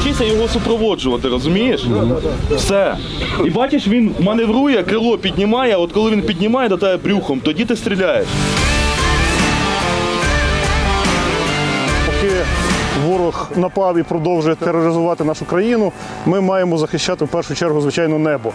вчився його супроводжувати, розумієш? Все. І бачиш, він маневрує, крило піднімає, а от коли він піднімає до тебе брюхом, тоді ти стріляєш. Напав і продовжує тероризувати нашу країну, ми маємо захищати в першу чергу, звичайно, небо.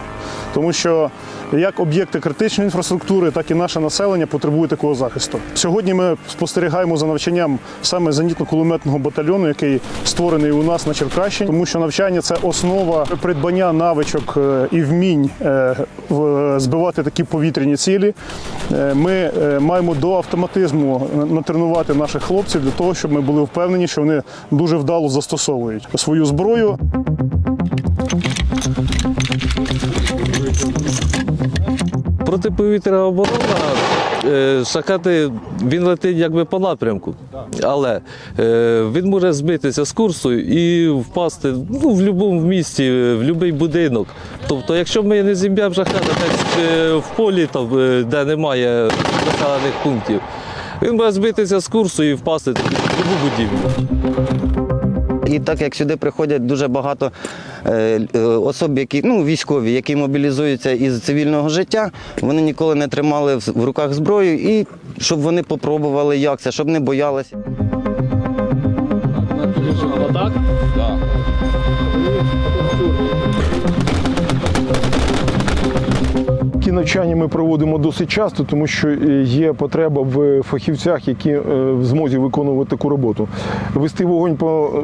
Тому що як об'єкти критичної інфраструктури, так і наше населення потребує такого захисту. Сьогодні ми спостерігаємо за навчанням саме зенітно-кулеметного батальйону, який створений у нас на Черкащині, тому що навчання це основа придбання навичок е, і вмінь е, збивати такі повітряні цілі. Е, Ми маємо до автоматизму натренувати наших хлопців для того, щоб ми були впевнені, що вони дуже вдало застосовують свою зброю. Протиповітряна оборона, е, шахети, він летить якби по напрямку, але е, він може збитися з курсу і впасти ну, в будь-якому місті, в будь-який будинок. Тобто, якщо ми не зім'ємо шахета десь в полі, там, е, де немає населених пунктів, він може збитися з курсу і впасти в будь-яку будівлю. І так як сюди приходять дуже багато е, е, особ, які ну військові, які мобілізуються із цивільного життя, вони ніколи не тримали в, руках зброю, і щоб вони попробували як це, щоб не боялися. Ті навчання ми проводимо досить часто, тому що е, є потреба в фахівцях, які е, в змозі виконувати таку роботу. Вести вогонь по е,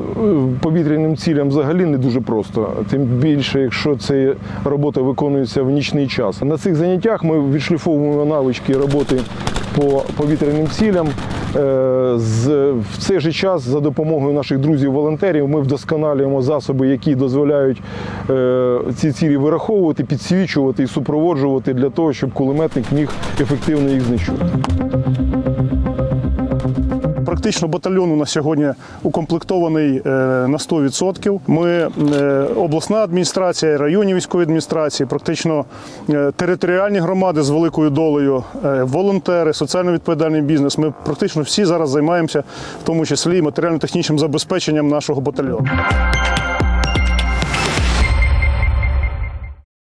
повітряним цілям взагалі не дуже просто, тим більше, якщо ця робота виконується в нічний час. На цих заняттях ми відшліфовуємо навички роботи по повітряним цілям. Е, В цей же час за допомогою наших друзів-волонтерів ми вдосконалюємо засоби, які дозволяють е, ці цілі вираховувати, підсвічувати і супроводжувати для того, щоб кулеметник міг ефективно їх знищувати. Практично батальйон у нас сьогодні укомплектований е, на 100%. Ми е, обласна адміністрація, районні військові адміністрації, практично е, територіальні громади з великою долею, волонтери, соціально відповідальний бізнес. Ми практично всі зараз займаємося, в тому числі матеріально-технічним забезпеченням нашого батальйону.